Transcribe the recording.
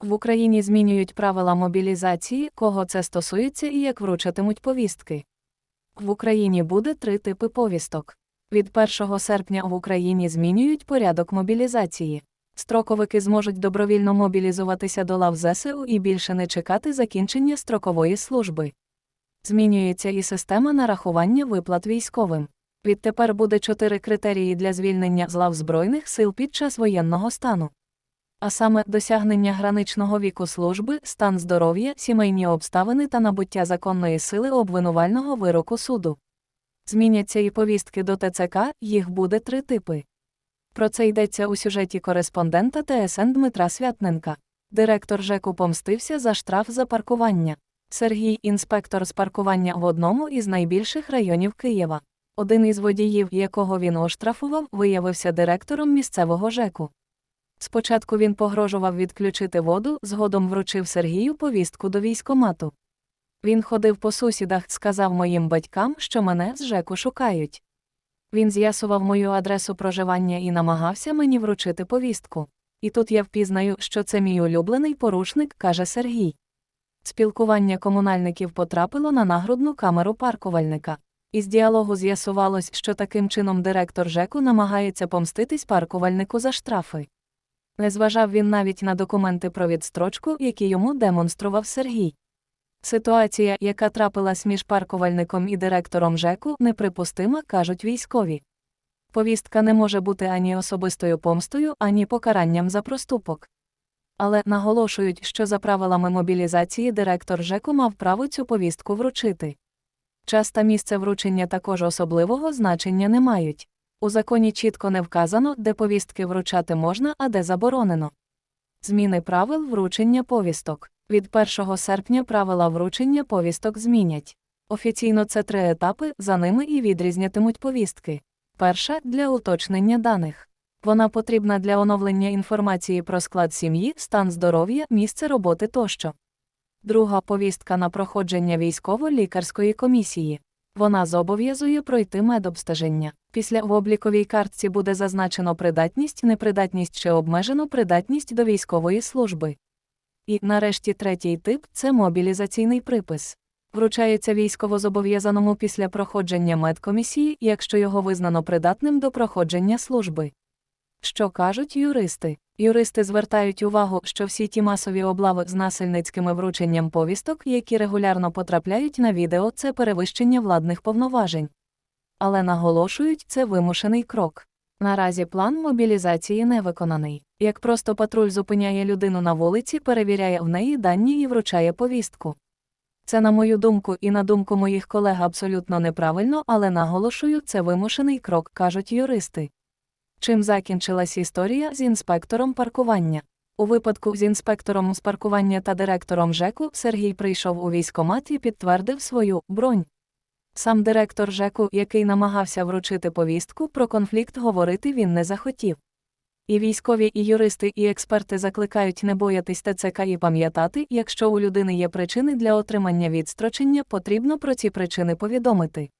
В Україні змінюють правила мобілізації, кого це стосується і як вручатимуть повістки. В Україні буде три типи повісток. Від 1 серпня в Україні змінюють порядок мобілізації. Строковики зможуть добровільно мобілізуватися до лав ЗСУ і більше не чекати закінчення строкової служби. Змінюється і система нарахування виплат військовим. Відтепер буде чотири критерії для звільнення з лав Збройних сил під час воєнного стану. А саме досягнення граничного віку служби, стан здоров'я, сімейні обставини та набуття законної сили обвинувального вироку суду. Зміняться і повістки до ТЦК, їх буде три типи. Про це йдеться у сюжеті кореспондента ТСН Дмитра Святненка. Директор ЖЕКу помстився за штраф за паркування. Сергій інспектор з паркування в одному із найбільших районів Києва. Один із водіїв, якого він оштрафував, виявився директором місцевого ЖЕКу. Спочатку він погрожував відключити воду, згодом вручив Сергію повістку до військомату. Він ходив по сусідах, сказав моїм батькам, що мене з ЖЕКу шукають. Він з'ясував мою адресу проживання і намагався мені вручити повістку. І тут я впізнаю, що це мій улюблений порушник, каже Сергій. Спілкування комунальників потрапило на нагрудну камеру паркувальника. Із діалогу з'ясувалось, що таким чином директор ЖЕКу намагається помститись паркувальнику за штрафи. Не зважав він навіть на документи про відстрочку, які йому демонстрував Сергій. Ситуація, яка трапилась між паркувальником і директором ЖЕКу, неприпустима, кажуть військові. Повістка не може бути ані особистою помстою, ані покаранням за проступок. Але наголошують, що за правилами мобілізації директор ЖЕКу мав право цю повістку вручити. Час та місце вручення також особливого значення не мають. У законі чітко не вказано, де повістки вручати можна, а де заборонено. Зміни правил вручення повісток. Від 1 серпня правила вручення повісток змінять. Офіційно це три етапи, за ними і відрізнятимуть повістки. Перша для уточнення даних. Вона потрібна для оновлення інформації про склад сім'ї, стан здоров'я, місце роботи тощо. Друга повістка на проходження військово-лікарської комісії. Вона зобов'язує пройти медобстеження. Після в обліковій картці буде зазначено придатність, непридатність чи обмежено придатність до військової служби. І, нарешті, третій тип це мобілізаційний припис. Вручається військовозобов'язаному після проходження медкомісії, якщо його визнано придатним до проходження служби. Що кажуть юристи? Юристи звертають увагу, що всі ті масові облави з насильницькими врученням повісток, які регулярно потрапляють на відео, це перевищення владних повноважень. Але наголошують, це вимушений крок. Наразі план мобілізації не виконаний. Як просто патруль зупиняє людину на вулиці, перевіряє в неї дані і вручає повістку. Це, на мою думку, і на думку моїх колег абсолютно неправильно, але наголошую, це вимушений крок, кажуть юристи. Чим закінчилась історія з інспектором паркування? У випадку з інспектором з паркування та директором ЖЕКу Сергій прийшов у військкомат і підтвердив свою бронь. Сам директор ЖЕКу, який намагався вручити повістку, про конфлікт говорити він не захотів. І військові, і юристи, і експерти закликають не боятись ТЦК і пам'ятати, якщо у людини є причини для отримання відстрочення, потрібно про ці причини повідомити.